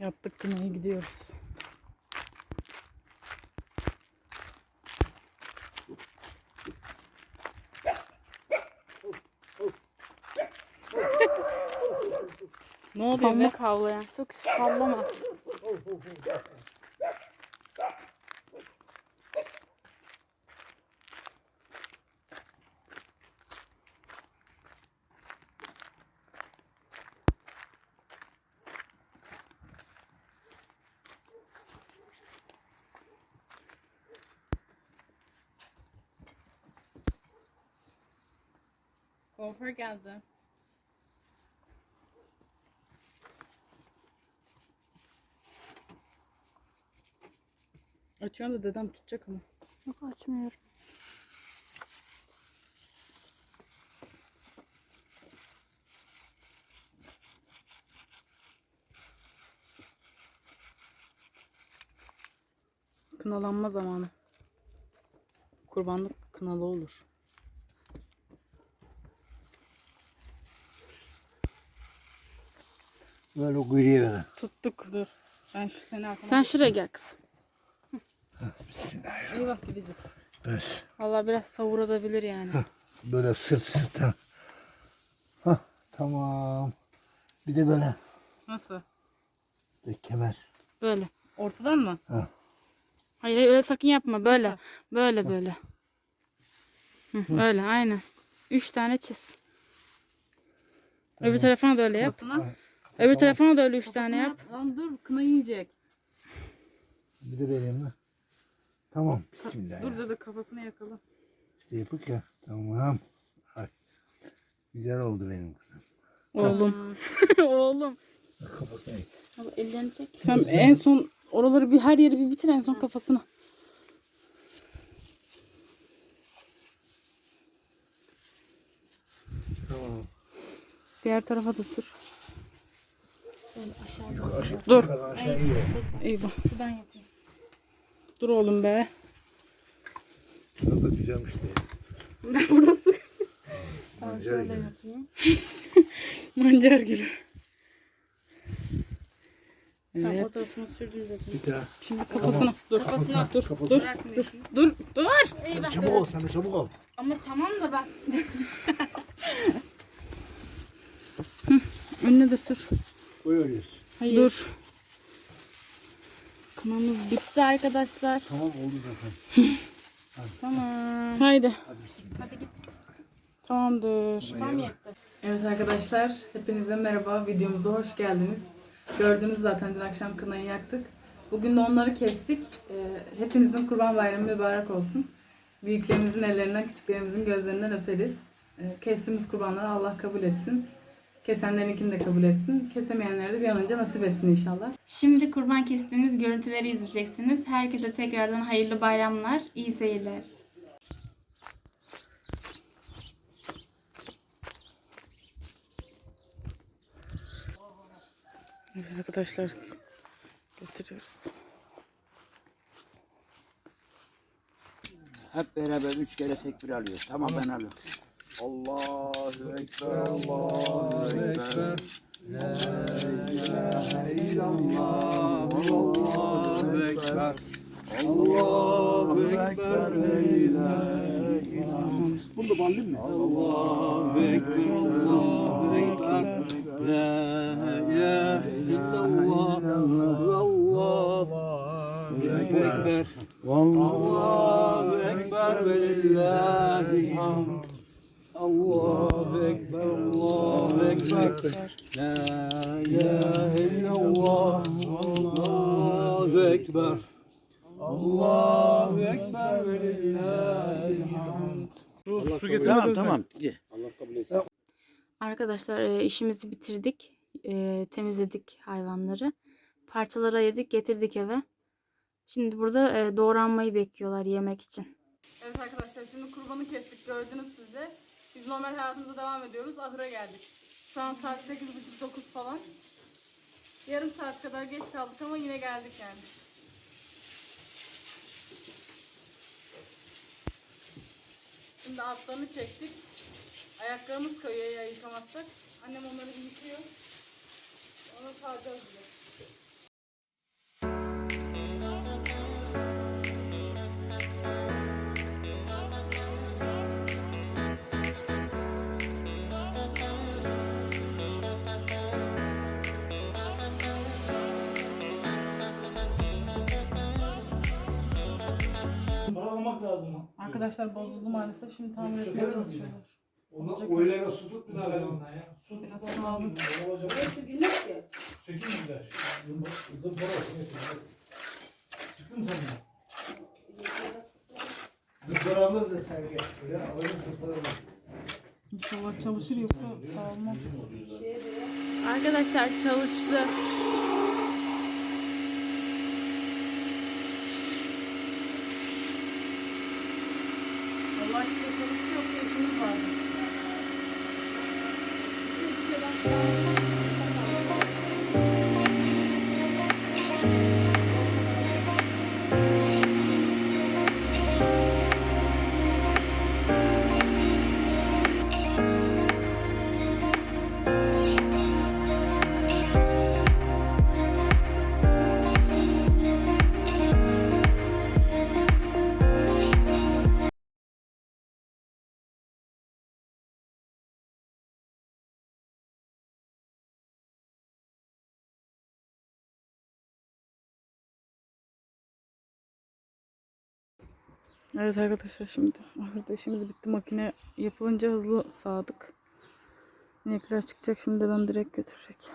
Yaptık kınayı gidiyoruz. ne oluyor be? Pamuk havlayan. Çok sallama. Kuaför geldi. Açıyorsun da dedem tutacak ama. Yok açmıyorum. Kınalanma zamanı. Kurbanlık kınalı olur. Böyle kuyruğu verin. Tuttuk. Dur. Ben şu seni arkama... Sen şuraya gel kızım. Eyvah gidecek. Evet. Vallahi biraz savurabilir yani. Böyle sırt sırta. Hah, tamam. Bir de böyle. Nasıl? Bir kemer. Böyle. Ortadan mı? Ha. Hayır hayır, öyle sakın yapma. Böyle. Böyle böyle. Hı, öyle aynen. Üç tane çiz. Öbür tarafına da öyle yap. Kafasına. Öbür tarafına da öyle üç tane yap. Lan dur kına yiyecek. Bir de vereyim mi? Tamam. Bismillah. Dur dede kafasına yakalım. İşte yapık ya. Tamam. Ay. Güzel oldu benim kızım. Oğlum. Oğlum. Kafasına ek. Abi ellerini çek. Sen en son oraları bir her yeri bir bitir en son kafasına. Tamam. Diğer tarafa da sür. Aşağı, Dur. yukarı, Aşağı iyi. Eyvah. Şuradan yapayım. Dur oğlum be. Biraz da güzelmiş diye. Burası Mancar Şöyle gibi. yapayım. mancar gibi. Tamam Evet. o tarafını sürdüm zaten. Bir daha. Şimdi kafasına. Dur. Kafasına. Dur. Kafasına. Dur. Bırakmıyorsun. Dur. Dur. Sen çabuk ol. Sen de çabuk ol. Ama tamam da ben. Önüne de sür. Koyuyoruz. Hayır. Dur. Kınamız bitti arkadaşlar. Tamam oldu zaten. Tamam. Haydi. Hadi bismillah. Hadi git. Tamamdır. Tamam yetti. Evet arkadaşlar, hepinize merhaba. Videomuza hoş geldiniz. Gördünüz zaten dün akşam kınayı yaktık. Bugün de onları kestik. Ee, hepinizin kurban bayramı mübarek olsun. Büyüklerimizin ellerinden, küçüklerimizin gözlerinden öperiz. Ee, kestiğimiz kurbanları Allah kabul etsin. Kesenlerinkini de kabul etsin. Kesemeyenlere de bir an önce nasip etsin inşallah. Şimdi kurban kestiğimiz görüntüleri izleyeceksiniz. Herkese tekrardan hayırlı bayramlar, iyi seyirler. Evet arkadaşlar, götürüyoruz. Hep beraber üç kere tekbir alıyoruz. Tamam ben alıyorum. Allahu Ekber, Allahu Ekber. La ilahe illallah, Allahu Ekber. Allahu Ekber ve lillahi hamd. Bunu da bandın mı? Allahu Ekber, Allahu Ekber. La ilahe illallah, Allahu Ekber. Allahu Ekber ve lillahi hamd. Allahu Ekber, Allahu Ekber. La ilahe illallah, Allahu Ekber. Allahu Ekber ve lillahi hamd. Tamam tamam. Allah kabul etsin. Arkadaşlar e, işimizi bitirdik. E, temizledik hayvanları. Parçalara ayırdık, getirdik eve. Şimdi burada e, doğranmayı bekliyorlar yemek için. Evet arkadaşlar şimdi kurbanı kestik gördünüz siz de. Biz normal hayatımıza devam ediyoruz. Ahıra geldik. Şu an saat 8.30-9 falan. Yarım saat kadar geç kaldık ama yine geldik yani. Şimdi altlarını çektik. Ayaklarımız kayıyor ya yıkamazsak. Annem onları yıkıyor. Onu saracağız bile. Lazım. Arkadaşlar bozuldu maalesef. Şimdi tamir etmeye çalışıyorlar. Ona Olacak öyle su tut bir ara ondan ya. Su. Biraz sağlam. Ne olacak? Sökeyim mi der? Zımpara olsun. Çıktın sen mi? Zımparamız da sen gel. Öyle alalım zımparamı. İnşallah çalışır yoksa sağlamaz. Arkadaşlar çalıştı. Allah size çalışıyor yoksa işiniz vardı. Evet arkadaşlar şimdi ahırda işimiz bitti. Makine yapılınca hızlı sağdık. İnekler çıkacak şimdi dedem direkt götürecek.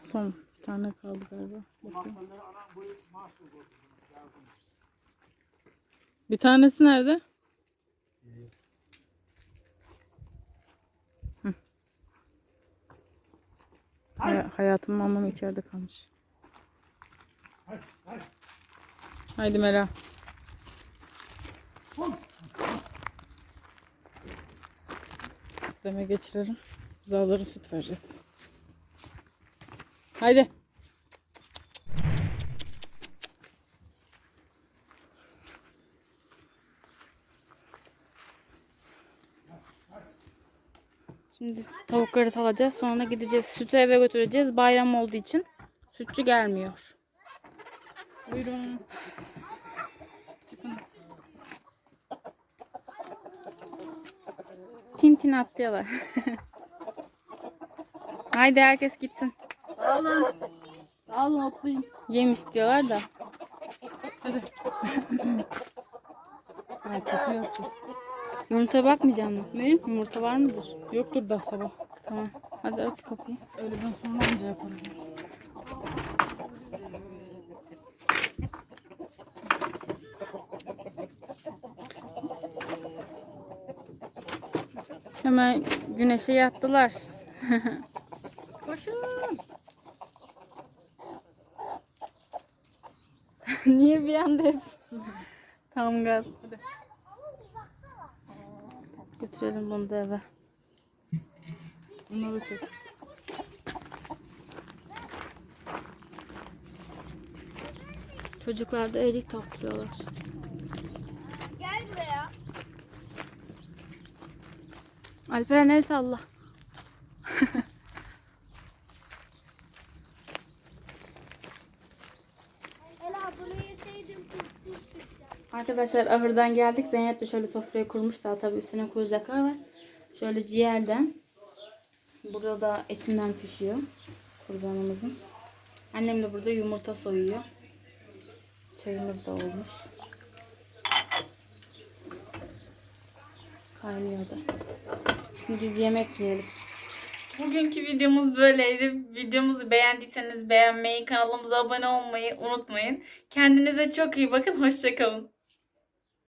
Son bir tane kaldı galiba. Bakayım. Bir tanesi nerede? Hay- hayatım mamam içeride kalmış. Haydi Mela. Deme geçirelim. Zaları süt vereceğiz. Haydi. Şimdi tavukları salacağız. Sonra gideceğiz. Sütü eve götüreceğiz. Bayram olduğu için sütçü gelmiyor. Buyurun. Çıkınız. Tintin atlıyorlar. Haydi herkes gitsin. Alın. Alın otlayın. Yem istiyorlar da. Ha, kapı yapacağız. Yumurtaya bakmayacak mısın? Ne? Yumurta var mıdır? Yoktur da sabah. Tamam. Hadi ört kapıyı. Öğleden sonra anca yaparım. Hemen güneşe yattılar. Niye bir anda hep tam gaz? Hadi. Götürelim bunu da eve. Bunları çek. Çocuklar da erik topluyorlar. Gel buraya. Alperen el salla. Arkadaşlar ahırdan geldik. Zeynep de şöyle sofrayı kurmuş daha tabii üstüne koyacaklar var. Şöyle ciğerden. Burada da etinden pişiyor. Kurbanımızın. Annem de burada yumurta soyuyor. Çayımız da olmuş. Kaynıyor da. Şimdi biz yemek yiyelim. Bugünkü videomuz böyleydi. Videomuzu beğendiyseniz beğenmeyi, kanalımıza abone olmayı unutmayın. Kendinize çok iyi bakın. Hoşçakalın.